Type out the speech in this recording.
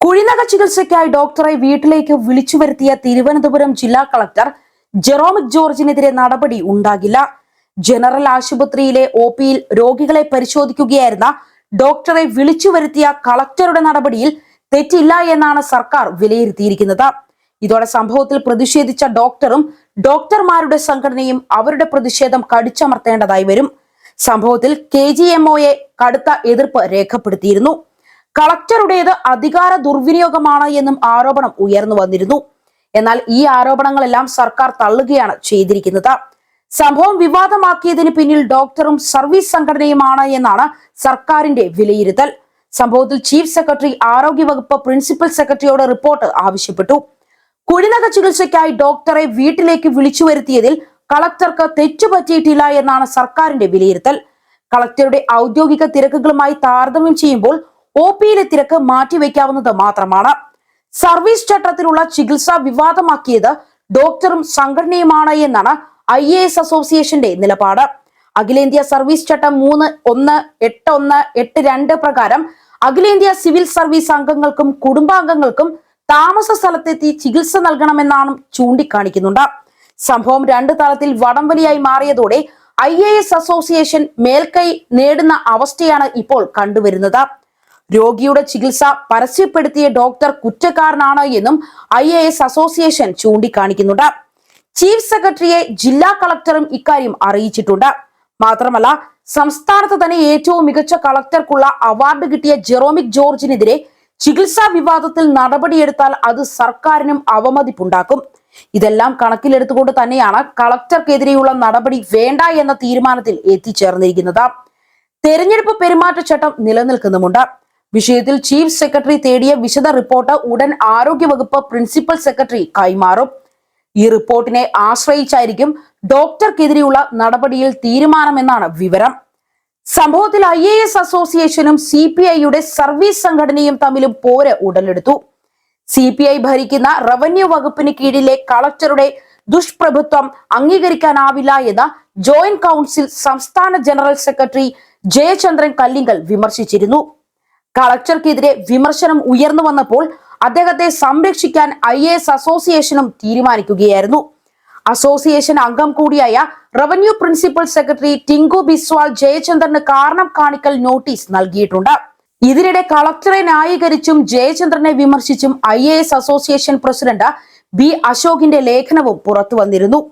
കുഴിനക ചികിത്സയ്ക്കായി ഡോക്ടറെ വീട്ടിലേക്ക് വിളിച്ചു വരുത്തിയ തിരുവനന്തപുരം ജില്ലാ കളക്ടർ ജെറോമിക് ജോർജിനെതിരെ നടപടി ഉണ്ടാകില്ല. ജനറൽ ആശുപത്രിയിലെ ഒ പിയിൽ രോഗികളെ പരിശോധിക്കുകയായിരുന്ന ഡോക്ടറെ വിളിച്ചു വരുത്തിയ കളക്ടറുടെ നടപടിയിൽ തെറ്റില്ല എന്നാണ് സർക്കാർ വിലയിരുത്തിയിരിക്കുന്നത്. ഇതോടെ സംഭവത്തിൽ പ്രതിഷേധിച്ച ഡോക്ടറും ഡോക്ടർമാരുടെ സംഘടനയും അവരുടെ പ്രതിഷേധം കടിച്ചമർത്തേണ്ടതായി വരും. സംഭവത്തിൽ കെ ജി എം കടുത്ത എതിർപ്പ് രേഖപ്പെടുത്തിയിരുന്നു. കളക്ടറുടേത് അധികാര ദുർവിനിയോഗമാണ് എന്നും ആരോപണം ഉയർന്നു വന്നിരുന്നു. എന്നാൽ ഈ ആരോപണങ്ങളെല്ലാം സർക്കാർ തള്ളുകയാണ് ചെയ്തിരിക്കുന്നത്. സംഭവം വിവാദമാക്കിയതിന് പിന്നിൽ ഡോക്ടറും സർവീസ് സംഘടനയുമാണ് എന്നാണ് സർക്കാരിന്റെ വിലയിരുത്തൽ. സംഭവത്തിൽ ചീഫ് സെക്രട്ടറി ആരോഗ്യവകുപ്പ് പ്രിൻസിപ്പൽ സെക്രട്ടറിയോട് റിപ്പോർട്ട് ആവശ്യപ്പെട്ടു. കുഴിനക ചികിത്സയ്ക്കായി ഡോക്ടറെ വീട്ടിലേക്ക് വിളിച്ചു വരുത്തിയതിൽ കളക്ടർക്ക് തെറ്റുപറ്റിയിട്ടില്ല എന്നാണ് സർക്കാരിന്റെ വിലയിരുത്തൽ. കളക്ടറുടെ ഔദ്യോഗിക തിരക്കുകളുമായി താരതമ്യം ചെയ്യുമ്പോൾ ഒ പിയിലെ തിരക്ക് മാറ്റിവെക്കാവുന്നത് മാത്രമാണ്. സർവീസ് ചട്ടത്തിലുള്ള ചികിത്സ വിവാദമാക്കിയത് ഡോക്ടറും സംഘടനയുമാണ് എന്നാണ് ഐ എ എസ് അസോസിയേഷന്റെ നിലപാട്. അഖിലേന്ത്യാ സർവീസ് ചട്ടം മൂന്ന് ഒന്ന് എട്ട് ഒന്ന് എട്ട് രണ്ട് പ്രകാരം അഖിലേന്ത്യാ സിവിൽ സർവീസ് അംഗങ്ങൾക്കും കുടുംബാംഗങ്ങൾക്കും താമസ സ്ഥലത്തെത്തി ചികിത്സ നൽകണമെന്നാണ് ചൂണ്ടിക്കാണിക്കുന്നുണ്ട്. സംഭവം രണ്ട് തലത്തിൽ വടംവലിയായി മാറിയതോടെ ഐ എ എസ് അസോസിയേഷൻ മേൽക്കൈ നേടുന്ന അവസ്ഥയാണ് ഇപ്പോൾ കണ്ടുവരുന്നത്. രോഗിയുടെ ചികിത്സ പരസ്യപ്പെടുത്തിയ ഡോക്ടർ കുറ്റക്കാരനാണ് എന്നും ഐ എ എസ് അസോസിയേഷൻ ചൂണ്ടിക്കാണിക്കുന്നുണ്ട്. ചീഫ് സെക്രട്ടറിയെ ജില്ലാ കളക്ടറും ഇക്കാര്യം അറിയിച്ചിട്ടുണ്ട്. മാത്രമല്ല സംസ്ഥാനത്ത് തന്നെ ഏറ്റവും മികച്ച കളക്ടർക്കുള്ള അവാർഡ് കിട്ടിയ ജെറോമിക് ജോർജിനെതിരെ ചികിത്സാ വിവാദത്തിൽ നടപടിയെടുത്താൽ അത് സർക്കാരിനും അവമതിപ്പുണ്ടാക്കും. ഇതെല്ലാം കണക്കിലെടുത്തുകൊണ്ട് തന്നെയാണ് കളക്ടർക്കെതിരെയുള്ള നടപടി വേണ്ട എന്ന തീരുമാനത്തിൽ എത്തിച്ചേർന്നിരിക്കുന്നത്. തെരഞ്ഞെടുപ്പ് പെരുമാറ്റച്ചട്ടം നിലനിൽക്കുന്നുമുണ്ട്. വിഷയത്തിൽ ചീഫ് സെക്രട്ടറി തേടിയ വിശദ റിപ്പോർട്ട് ഉടൻ ആരോഗ്യവകുപ്പ് പ്രിൻസിപ്പൽ സെക്രട്ടറി കൈമാറും. ഈ റിപ്പോർട്ടിനെ ആശ്രയിച്ചായിരിക്കും ഡോക്ടർക്കെതിരെയുള്ള നടപടിയിൽ തീരുമാനമെന്നാണ് വിവരം. സംഭവത്തിൽ ഐ എ എസ് അസോസിയേഷനും സി പി ഐയുടെ സർവീസ് സംഘടനയും തമ്മിലും പോര് ഉടലെടുത്തു. സി പി ഐ ഭരിക്കുന്ന റവന്യൂ വകുപ്പിന് കീഴിലെ കളക്ടറുടെ ദുഷ്പ്രഭുത്വം അംഗീകരിക്കാനാവില്ല എന്ന് ജോയിന്റ് കൗൺസിൽ സംസ്ഥാന ജനറൽ സെക്രട്ടറി ജയചന്ദ്രൻ കല്ലിങ്കൽ വിമർശിച്ചിരുന്നു. കളക്ടർക്കെതിരെ വിമർശനം ഉയർന്നു വന്നപ്പോൾ അദ്ദേഹത്തെ സംരക്ഷിക്കാൻ ഐ എ എസ് അസോസിയേഷനും തീരുമാനിക്കുകയായിരുന്നു. അസോസിയേഷൻ അംഗം കൂടിയായ revenue principal secretary Tinku Biswal ജയചന്ദ്രന് കാരണം കാണിക്കൽ നോട്ടീസ് നൽകിയിട്ടുണ്ട്. ഇതിനിടെ കളക്ടറെ ന്യായീകരിച്ചും ജയചന്ദ്രനെ വിമർശിച്ചും ഐ അസോസിയേഷൻ പ്രസിഡന്റ് ബി അശോകിന്റെ ലേഖനവും പുറത്തു വന്നിരുന്നു